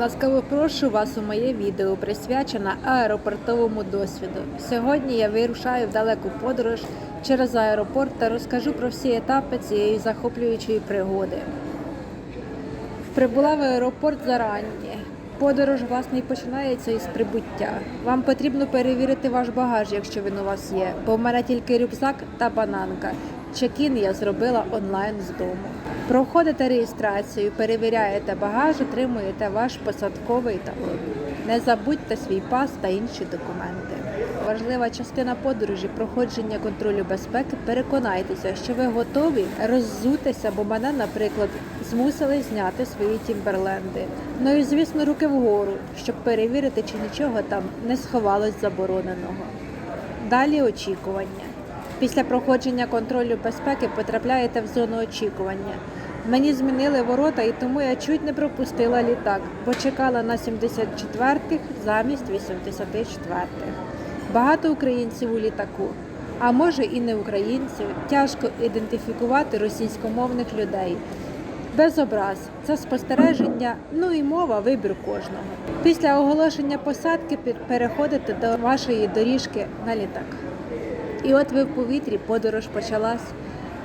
Ласкаво прошу вас у моє відео, присвячене аеропортовому досвіду. Сьогодні я вирушаю в далеку подорож через аеропорт та розкажу про всі етапи цієї захоплюючої пригоди. Прибула в аеропорт зарані. Подорож власне і починається із прибуття. Вам потрібно перевірити ваш багаж, якщо він у вас є, бо в мене тільки рюкзак та бананка. Чекін я зробила онлайн з дому. Проходите реєстрацію, перевіряєте багаж, отримуєте ваш посадковий талон. Не забудьте свій пас та інші документи. Важлива частина подорожі проходження контролю безпеки. Переконайтеся, що ви готові роззутися, бо мене, наприклад, змусили зняти свої тімберленди. Ну і звісно, руки вгору, щоб перевірити, чи нічого там не сховалось забороненого. Далі очікування. Після проходження контролю безпеки потрапляєте в зону очікування. Мені змінили ворота, і тому я чуть не пропустила літак, бо чекала на 74-х замість 84-х. Багато українців у літаку, а може і не українців. Тяжко ідентифікувати російськомовних людей. Без образ це спостереження, ну і мова вибір кожного. Після оголошення посадки переходите до вашої доріжки на літак. І от ви в повітрі, подорож почалась.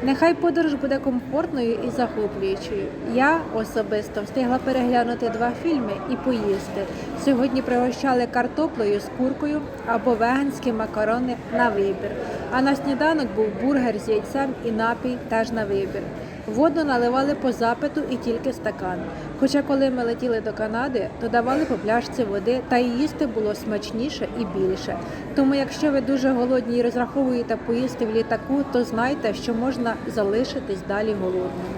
Нехай подорож буде комфортною і захоплюючою. Я особисто встигла переглянути два фільми і поїсти. Сьогодні пригощали картоплею з куркою або веганські макарони на вибір. А на сніданок був бургер з яйцем і напій теж на вибір. Воду наливали по запиту і тільки стакан. Хоча коли ми летіли до Канади, то давали по пляшці води, та й їсти було смачніше і більше. Тому, якщо ви дуже голодні і розраховуєте поїсти в літаку, то знайте, що можна залишитись далі голодним.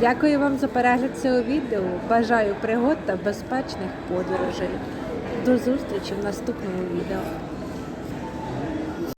Дякую вам за перегляд цього відео. Бажаю пригод та безпечних подорожей. До зустрічі в наступному відео.